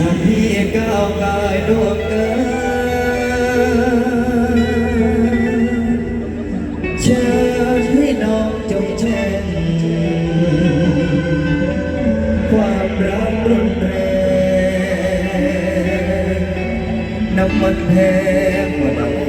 ถ้าพี่ก้าวกายล่วงเกินเชิญให้น้องจงเช่นความรักรุนแรงน้ำมันแพงกว่าดับไฟ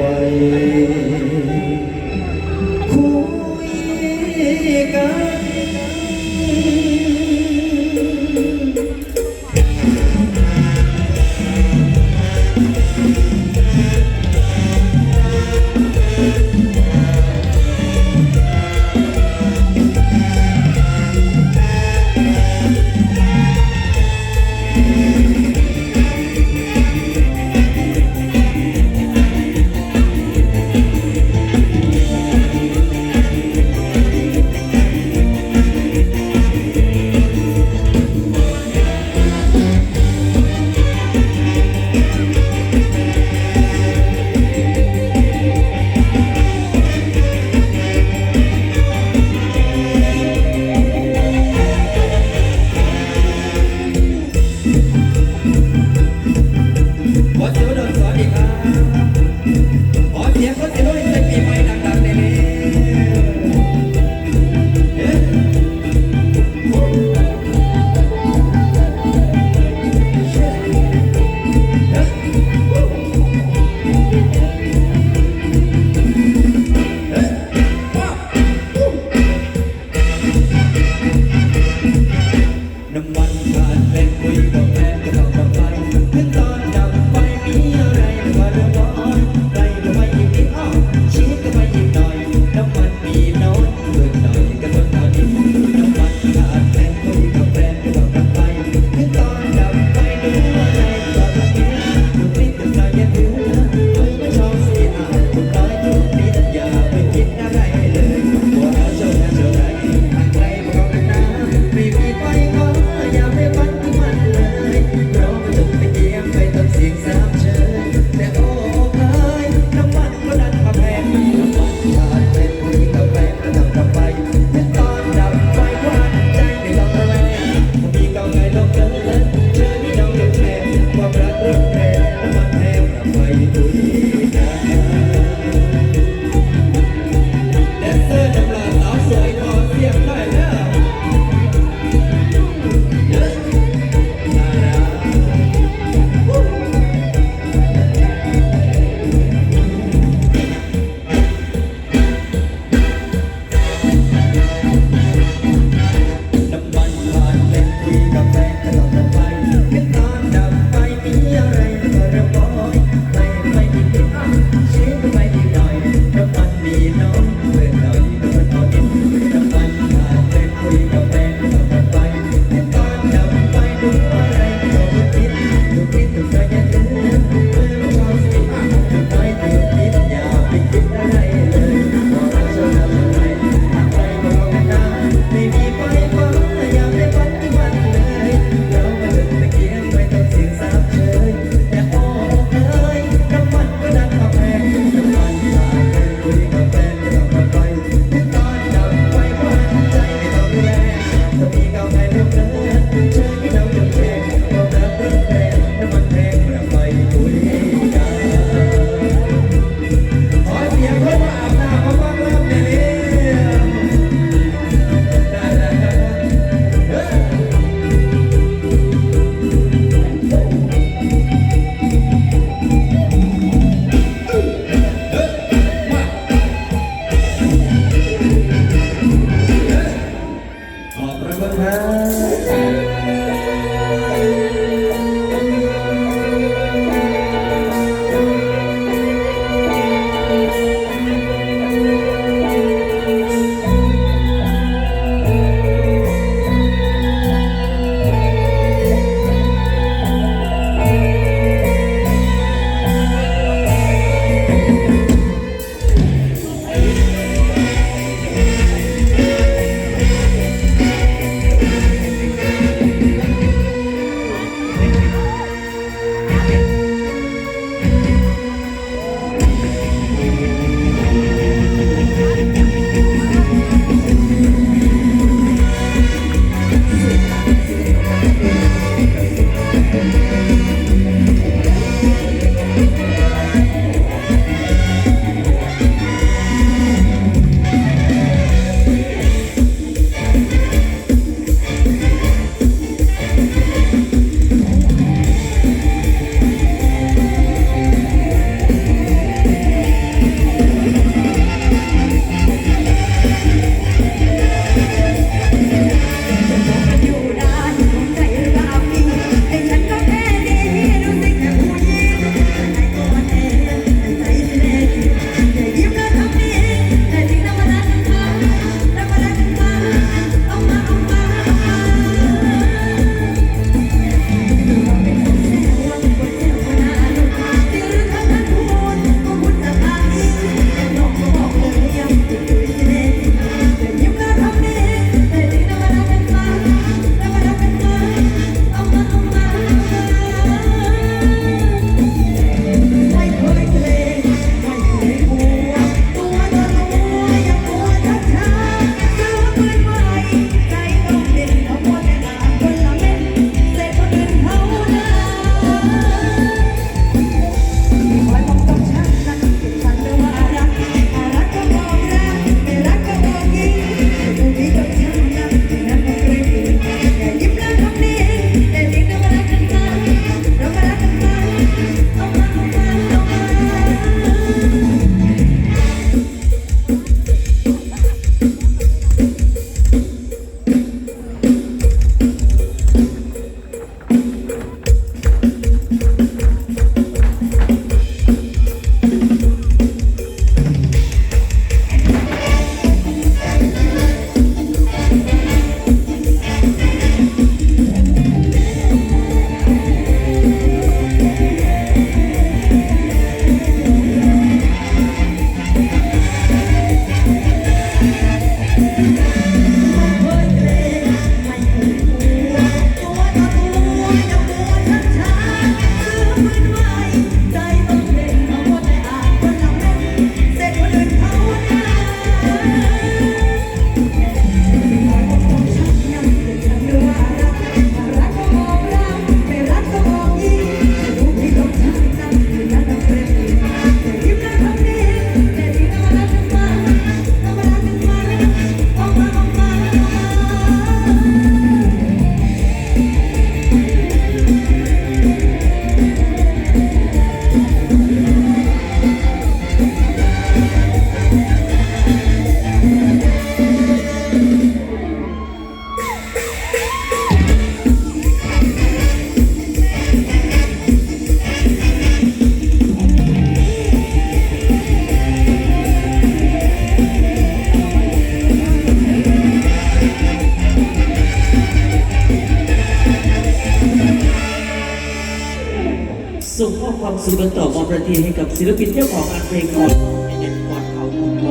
ความสุขและต่อมอบประเทศให้กับศิลปินเจ้าของงานเพลงก่อนเด็ดก่อนเขาคุณโม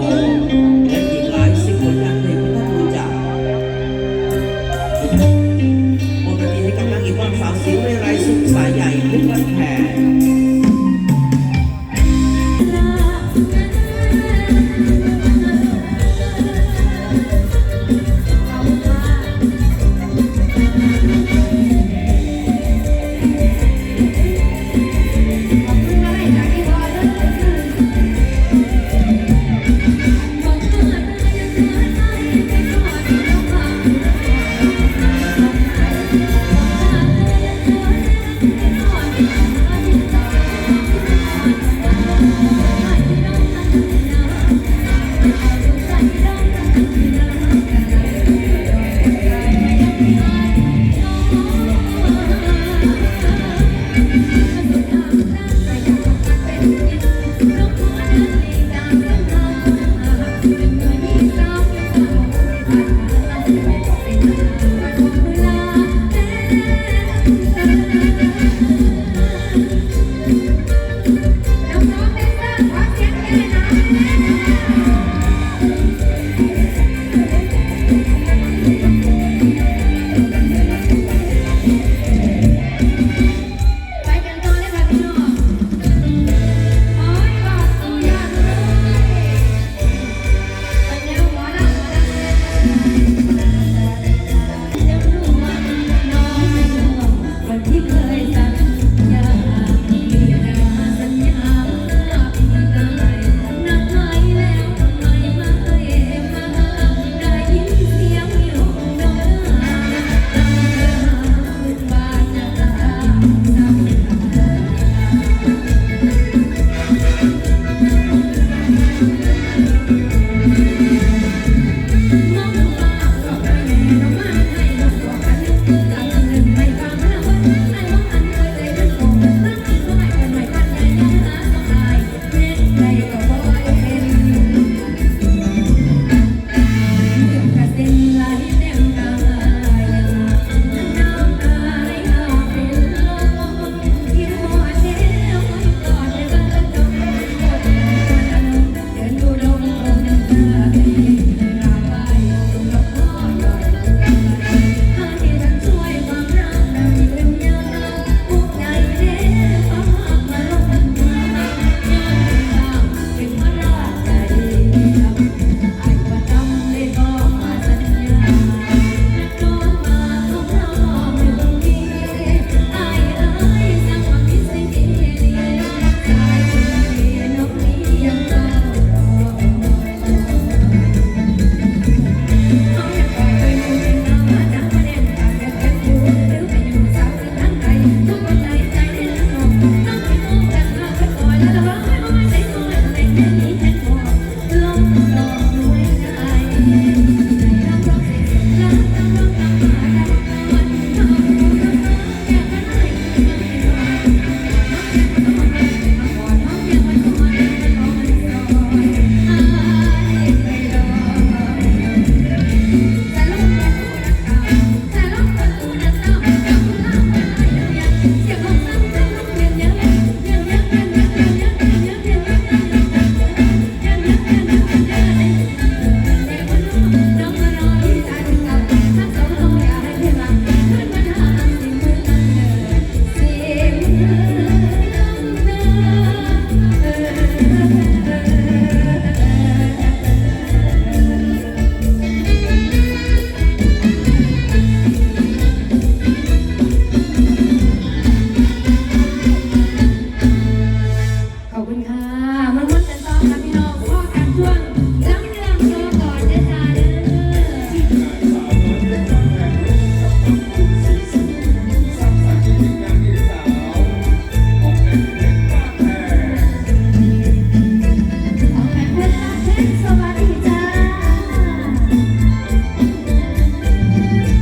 และอีกหลายสิบผลงานเพลงที่ท่านรู้จักความประเทศให้กับนางอีกวันสาวสิวเรไรสุขสายใหญ่พุ่งวันแผ่